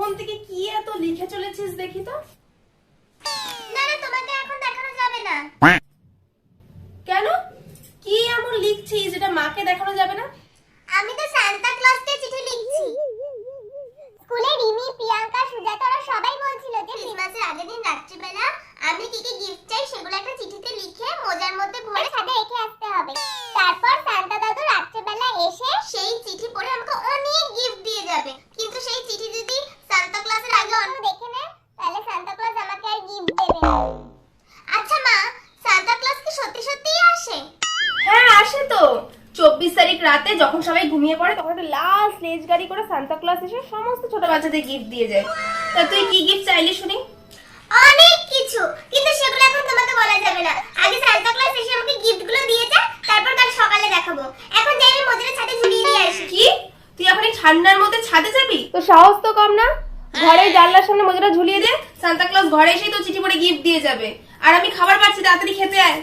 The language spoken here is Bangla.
কখন থেকে কি এত লিখে চলেছিস দেখি তো? না না তোমাকে এখন দেখানো যাবে না। কেন? কি এমন লিখছিস মাকে দেখানো যাবে না? আমি তো সান্তা ক্লজকে চিঠি লিখছি। স্কুলে রিমি প্রিয়াঙ্কা সুজাতা সবাই বলছিল যে ক্রিসমাসের আগের দিন রাত্রিবেলা আমি কি কি গিফট চাই সেগুলো একটা চিঠিতে লিখে মোজার মধ্যে ভরে আসে তো? চব্বিশ তারিখ রাতে যখন সবাই ঘুমিয়ে পড়ে তখন একটা লাল স্লেজ গাড়ি করে সান্তা ক্লজ এসে সমস্ত ছোট বাচ্চাদের গিফট দিয়ে যায়। তা তুই কি গিফট চাইলি শুনি? অনেক কিছু কিন্তু সেগুলো এখন তোমাকে বলা যাবে না। আগে সান্তা ক্লজ এসে আমাকে গিফটগুলো দিয়ে যা তারপর কাল সকালে দেখাবো। এখন যাই আমি মজুরের ছাদে ঝুলিয়ে দিয়ে আসি। কি? তুই এখন এই ঠান্ডার মধ্যে ছাদে যাবি? তো সাহস তো কম না? ঘরে জানলার সামনে মজুরা ঝুলিয়ে দে। সান্তা ক্লজ ঘরে এসেই তো চিঠি পড়ে গিফট দিয়ে যাবে। আর আমি খাবার পাচ্ছি তাড়াতাড়ি খেতে আয়।